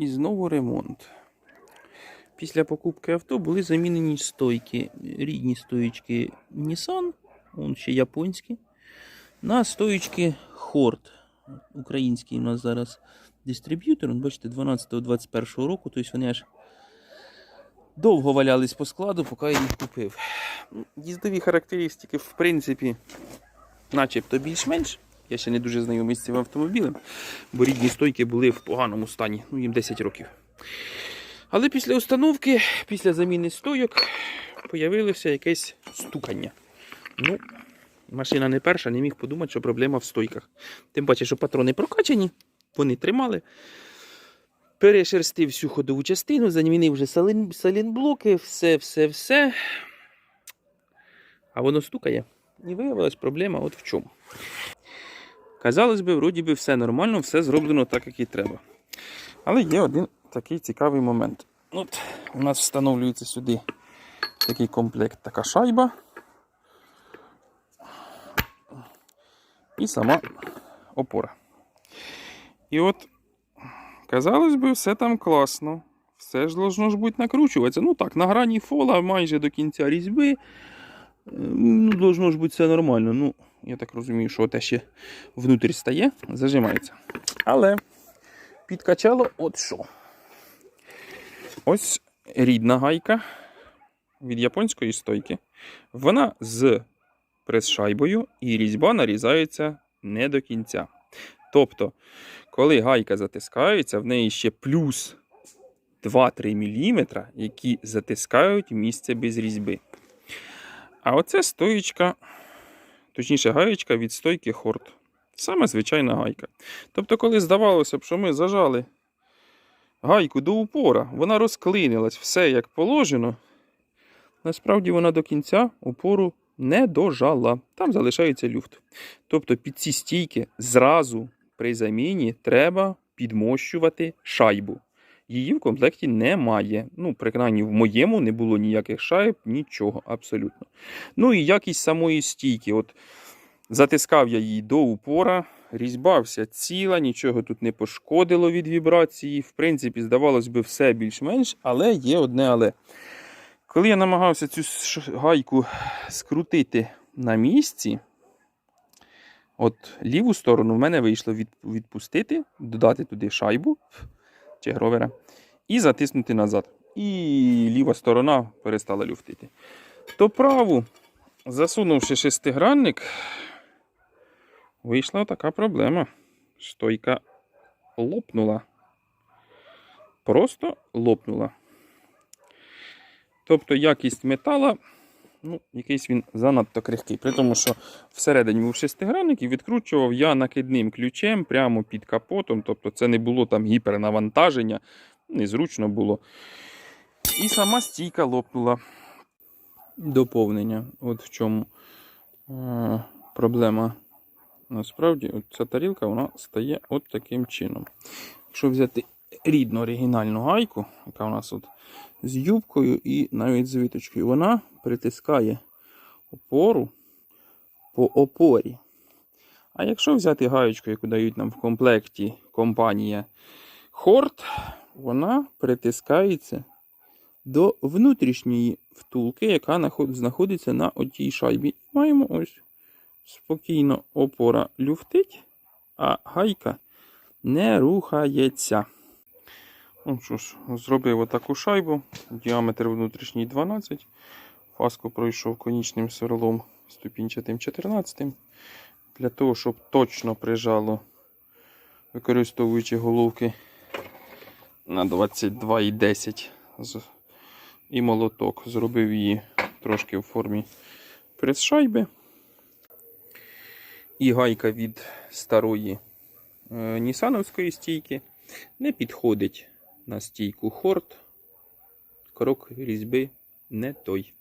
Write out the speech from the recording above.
І знову ремонт. Після покупки авто були замінені стойки, рідні стоїчки Nissan, вон ще японські, на стоїчки Hort. Український у нас зараз дистриб'ютор. Бачите, 12-21 року, тобто вони аж довго валялись по складу, поки я їх купив. Ну, Їздові характеристики, в принципі, начебто більш-менш. Я ще не дуже знайомий з цим автомобілем, бо рідні стойки були в поганому стані, ну їм 10 років. Але після установки, після заміни стойок, появилося якесь стукання. Ну, машина не перша, не міг подумати, що проблема в стойках. Тим паче, що патрони прокачані, вони тримали. Перешерстив всю ходову частину, замінив вже салінблоки, все, все, все. А воно стукає. І виявилась проблема от в чому. Казалось би, вроді би, все нормально, все зроблено так, як і треба. Але є один такий цікавий момент. От у нас встановлюється сюди такий комплект, така шайба. І сама опора. І от, казалось би, все там класно. Все ж должно ж бути накручуватися. Ну так, на грані фола майже до кінця різьби. Е, Ну, должно ж бути все нормально. Ну, я так розумію, що те ще внутрі стає, зажимається. Але підкачало от що. Ось рідна гайка від японської стойки. Вона з прес-шайбою і різьба нарізається не до кінця. Тобто, коли гайка затискається, в неї ще плюс 2-3 мм, які затискають місце без різьби. А оце стоїчка, точніше, гаєчка від стойки Хорт. Саме звичайна гайка. Тобто, коли здавалося б, що ми зажали гайку до упора, вона розклинилась, все як положено. Насправді вона до кінця упору не дожала. Там залишається люфт. Тобто під ці стійки зразу при заміні треба підмощувати шайбу. Її в комплекті немає. Ну, принаймні, в моєму не було ніяких шайб, нічого абсолютно. Ну і якість самої стійки. От Затискав я її до упора, різьба вся ціла, нічого тут не пошкодило від вібрації. В принципі, здавалось би, все більш-менш, але є одне але. Коли я намагався цю гайку скрутити на місці, от ліву сторону в мене вийшло відпустити, додати туди шайбу чи гровера і затиснути назад. І ліва сторона перестала люфтити. То праву, засунувши шестигранник, вийшла така проблема. Стойка лопнула. Просто лопнула. Тобто якість метала, ну, якийсь він занадто крихкий. При тому, що всередині був шестигранник і відкручував я накидним ключем прямо під капотом. Тобто це не було там гіпернавантаження, незручно було. І сама стійка лопнула. Доповнення. От в чому е, проблема. Насправді, ця тарілка вона стає от таким чином. Якщо взяти рідну оригінальну гайку, яка у нас от з юбкою і навіть з виточкою, вона притискає опору по опорі. А якщо взяти гаєчку, яку дають нам в комплекті компанія Хорт, вона притискається до внутрішньої втулки, яка знаходиться на отій шайбі. Маємо ось спокійно опора люфтить, а гайка не рухається. Ну що ж, зробив отаку шайбу, діаметр внутрішній 12. Фаску пройшов конічним сверлом ступінчатим 14. Для того, щоб точно прижало, використовуючи головки на 22,10 і молоток. Зробив її трошки в формі прес-шайби. І гайка від старої е, Нісановської стійки не підходить на стійку хорт. Крок різьби не той.